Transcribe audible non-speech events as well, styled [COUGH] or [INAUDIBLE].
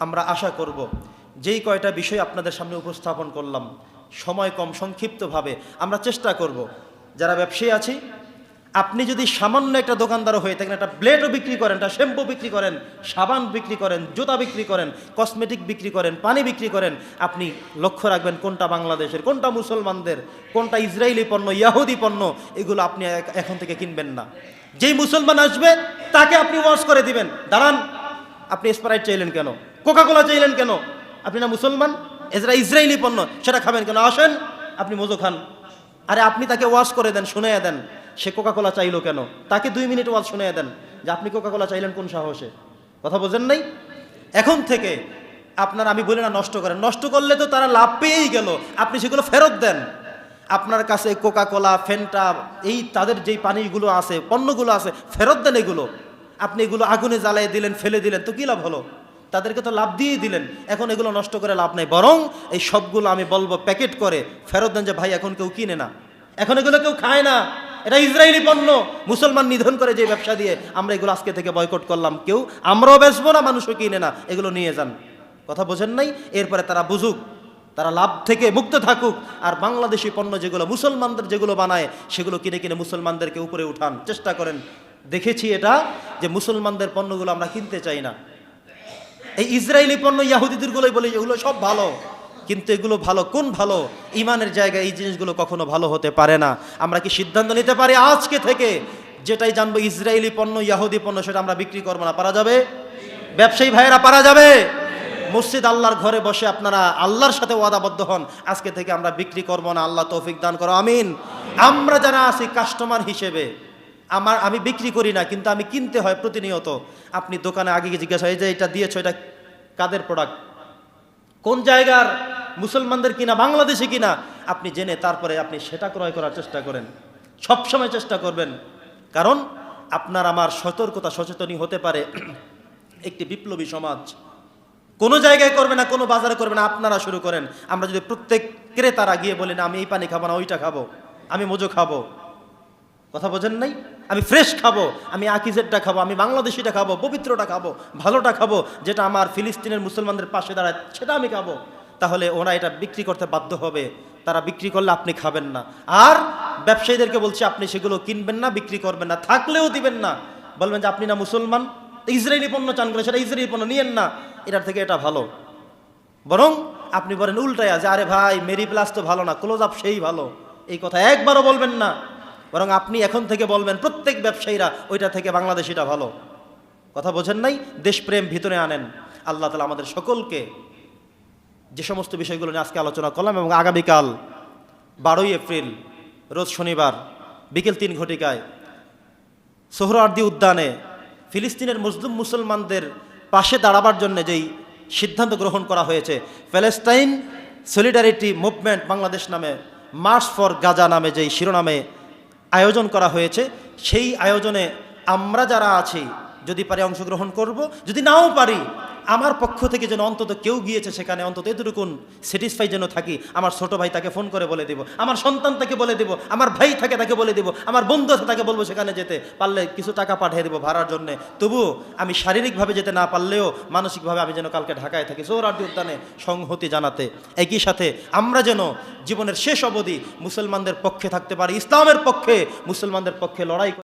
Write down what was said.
আমরা আশা করব, যেই কয়টা বিষয় আপনাদের সামনে উপস্থাপন করলাম, সময় কম, সংক্ষিপ্তভাবে আমরা চেষ্টা করব। যারা ব্যবসায়ী আছি, আপনি যদি সামান্য একটা দোকানদারও হয়ে থাকেন, একটা ব্লেডও বিক্রি করেন, একটা শ্যাম্পু বিক্রি করেন, সাবান বিক্রি করেন, জুতা বিক্রি করেন, কসমেটিক বিক্রি করেন, পানি বিক্রি করেন, আপনি লক্ষ্য রাখবেন কোনটা বাংলাদেশের, কোনটা মুসলমানদের, কোনটা ইসরায়েলি পণ্য, ইয়াহুদি পণ্য, এগুলো আপনি এখন থেকে কিনবেন না। যেই মুসলমান আসবে, তাকে আপনি ওয়াশ করে দিবেন। দাঁড়ান, আপনি স্প্রাইট চাইলেন কেন? কোকাকোলা চাইলেন কেন? আপনি না মুসলমান? এজরা ইসরায়েলি পণ্য, সেটা খাবেন কেন? আসেন, আপনি মজু খান। আরে আপনি তাকে ওয়াশ করে দেন শুনে দেন, সে কোকাকোলা চাইলো কেন? তাকে দুই মিনিট ওয়াজ শুনে দেন যে আপনি কোকাকোলা চাইলেন কোন সাহসে? কথা বোঝেন নাই? এখন থেকে আপনার আমি বলি না নষ্ট করেন, নষ্ট করলে তো তারা লাভ পেয়েই গেল। আপনি সেগুলো ফেরত দেন। আপনার কাছে কোকাকোলা ফেন্টা এই তাদের যেই পানিগুলো আছে, পণ্যগুলো আছে, ফেরত দেন এগুলো। আপনি এগুলো আগুনে জ্বালিয়ে দিলেন, ফেলে দিলেন, তো কী লাভ হলো? তাদেরকে তো লাভ দিয়েই দিলেন। এখন এগুলো নষ্ট করে লাভ নেই। বরং এই সবগুলো আমি বলব প্যাকেট করে। ফেরত দেন যে, ভাই, এখন কেউ কিনে না। এখন এগুলো কেউ খায় না। এটা ইসরায়েলি পণ্য। মুসলমান নিধন করে যে ব্যবসা দিয়ে আমরা এগুলো আজকে থেকে বয়কট করলাম। কেউ আমরাও বেচবো না, মানুষও কিনে না। এগুলো নিয়ে যান। কথা বোঝেন নাই? এরপরে তারা বুঝুক, তারা লাভ থেকে মুক্ত থাকুক। আর বাংলাদেশি পণ্য যেগুলো মুসলমানদের যেগুলো বানায়, সেগুলো কিনে কিনে মুসলমানদেরকে উপরে উঠান। চেষ্টা করেন। দেখেছি এটা, যে মুসলমানদের পণ্যগুলো আমরা কিনতে চাই না। এই ইসরায়েলি পণ্য ইয়াহুদিদেরগুলোই বলে, এগুলো সব ভালো। কিন্তু এগুলো ভালো কোন ভালো? ইমানের জায়গায় এই জিনিসগুলো কখনো ভালো হতে পারে না। আমরা কি সিদ্ধান্ত নিতে পারি আজকে থেকে? যেটাই জানব, ইসরায়েলি পণ্য, ইয়াহুদি পণ্য, সেটা আমরা বিক্রি করব না। পারা যাবে? ব্যবসায়ী ভাইয়েরা, পারা যাবে? মসজিদ আল্লাহর ঘরে বসে আপনারা আল্লাহর সাথে ওয়াদাবদ্ধ হন। আজকে থেকে আমরা বিক্রি করব না। আল্লাহ তৌফিক দান করো। আমিন। আমরা যারা আছি কাস্টমার হিসেবে আমার, আমি বিক্রি করি না, কিন্তু আমি কিনতে হয় প্রতিনিয়ত। আপনি দোকানে আগে জিজ্ঞাসা হয় যে এটা দিয়েছ, এটা কাদের প্রোডাক্ট কোন জায়গার মুসলমানদের কিনা, বাংলাদেশে কিনা, আপনি জেনে তারপরে আপনি সেটা ক্রয় করার চেষ্টা করেন। সবসময় চেষ্টা করবেন। কারণ আপনার আমার সতর্কতা সচেতনই হতে পারে। [CLEARS THROAT] একটি বিপ্লবী সমাজ। কোনো জায়গায় করবে না, কোনো বাজারে করবে না, আপনারা শুরু করেন। আমরা যদি প্রত্যেক ক্রেতারা গিয়ে বলি, না, আমি এই পানি খাব না, ওইটা খাব। আমি মজো খাব। কথা বোঝেন নাই? আমি ফ্রেশ খাব, আমি আকিজেরটা খাব, আমি বাংলাদেশিটা খাব, পবিত্রটা খাব, ভালোটা খাব, যেটা আমার ফিলিস্তিনের মুসলমানদের পাশে দাঁড়ায়, সেটা আমি খাব। তাহলে ওরা এটা বিক্রি করতে বাধ্য হবে। তারা বিক্রি করলে আপনি খাবেন না। আর ব্যবসায়ীদেরকে বলছি, আপনি সেগুলো কিনবেন না, বিক্রি করবেন না, থাকলেও দিবেন না। বলবেন যে, আপনি না মুসলমান? ইসরায়েলি পণ্য চান করে, সেটা ইসরায়েলি পণ্য, নিয়েন না। এটার থেকে এটা ভালো। বরং আপনি বলেন উল্টায় যে আরে ভাই, মেরি প্লাস তো ভালো না, ক্লোজ আপ সেই ভালো। এই কথা একবারও বলবেন না। বরং আপনি এখন থেকে বলবেন, প্রত্যেক ব্যবসায়ীরা ওইটা থেকে বাংলাদেশিটা ভালো। কথা বোঝেন নাই? দেশপ্রেম ভিতরে আনেন। আল্লাহ তালা আমাদের সকলকে যে সমস্ত বিষয়গুলো নিয়ে আজকে আলোচনা করলাম এবং আগামীকাল বারোই এপ্রিল, রোজ শনিবার, বিকেল তিন ঘটিকায় সোহরার্দি উদ্যানে ফিলিস্তিনের মুসলিম মুসলমানদের পাশে দাঁড়াবার জন্য যেই সিদ্ধান্ত গ্রহণ করা হয়েছে প্যালেস্টাইন সলিডারিটি মুভমেন্ট বাংলাদেশ নামে, মার্চ ফর গাজা নামে যেই শিরোনামে আয়োজন করা হয়েছে, সেই আয়োজনে আমরা যারা আছি, যদি পারি অংশগ্রহণ করব, যদি নাও পারি আমার পক্ষ থেকে যেন অন্তত কেউ গিয়েছে সেখানে, অন্তত এতটুকুন স্যাটিসফাই যেন থাকি, আমার ছোট ভাই তাকে ফোন করে বলে দেব, আমার সন্তান তাকে বলে দেব, আমার ভাই থাকে তাকে বলে দেব, আমার বন্ধু আছে তাকে বলব সেখানে যেতে, পারলে কিছু টাকা পাঠিয়ে দেবো ভাড়ার জন্যে। তবুও আমি শারীরিকভাবে যেতে না পারলেও মানসিকভাবে আমি যেন কালকে ঢাকায় থাকি। সৌরার্দি উদ্যানে সংহতি জানাতে, একই সাথে আমরা যেন জীবনের শেষ অবধি মুসলমানদের পক্ষে থাকতে পারি, ইসলামের পক্ষে মুসলমানদের পক্ষে লড়াই